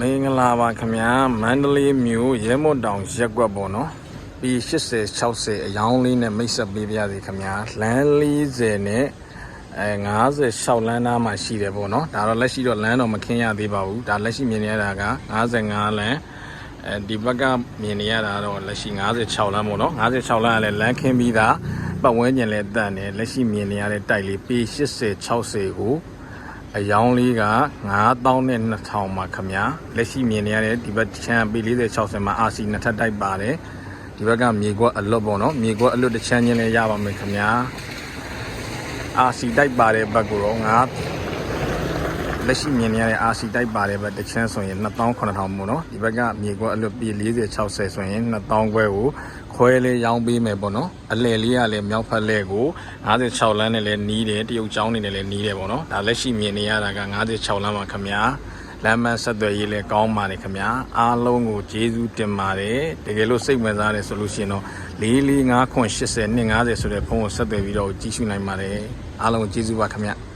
မင်္ဂလာပါခင်ဗျာမန္တလေးမြို့ရဲမွတ်တောင်ရက်ကွက်ပေါ့နော်ပြီး80 60အယောင်းလေးနဲ့မိတ်ဆက်ပေးပြရစီခင်ဗျာလမ်း40နဲ့အဲ56လမ်းသားမှာရှိတယ်ပေါ့နော်ဒါတော့လက်ရှိတော့လမ်းတော့မခင်းရသေးပါဘူးဒါလက်ရှိမြင်နေရတာက55လမ်းအဲဒီဘက်ကမြင်နေရတာတော့လက်ရှိ56လမ်းပေါ့နော်56လမ်းကလည်းလမ်းခင်းပြီးသားပတ်ဝန်းကျင်လည်းတန့်တယ်လက်ရှိမြင်နေရတဲ့တိုက်လေးပြီး80 60ကို အယောင်းလေးက9000နဲ့2000မှာခမညာလက်ရှိမြင်နေရတဲ့ဒီဘက်ချမ်းပေ40 60မှာ RC နှစ်ထပ်တိုက်ပါတယ်ဒီဘက်ကမြေကွက်အလွတ်ပေါ့နော်မြေကွက်အလွတ်တစ်ချမ်းချင်းလည်းရပါမယ်ခမညာ RC တိုက်ပါတယ်ဘက်ကိုတော့ငါ လက်ရှိမြင်နေရတဲ့ RC တိုက်ပါတယ်ဘက်တစ်ချမ်းဆိုရင်2000 9000ပေါ့နော်ဒီဘက်ကမြေကွက်အလွတ်ပေ40 60ဆိုရင်2000ခွဲကိုခွဲလေးရောင်းပေးမယ်ပေါ့နော်အလဲလေးကလည်းမြောက်ဖက်လဲကို56လမ်းနဲ့လည်းနီးတယ်တရုတ်ချောင်းနေနဲ့လည်းနီးတယ်ပေါ့နော်ဒါလက်ရှိမြင်နေရတာက56လမ်းမှာခမညာလမ်းမဆက်သွယ်ရေးလည်းကောင်းပါတယ်ခမညာအားလုံးကိုကျေးဇူးတင်ပါတယ်တကယ်လို့စိတ်ဝင်စားတယ်ဆိုလို့ရှိရင်တော့445980 250ဆိုတဲ့ဖုန်းကိုဆက်သွယ်ပြီးတော့ကြည့်ရှုနိုင်ပါတယ်အားလုံးကိုကျေးဇူးပါခမညာ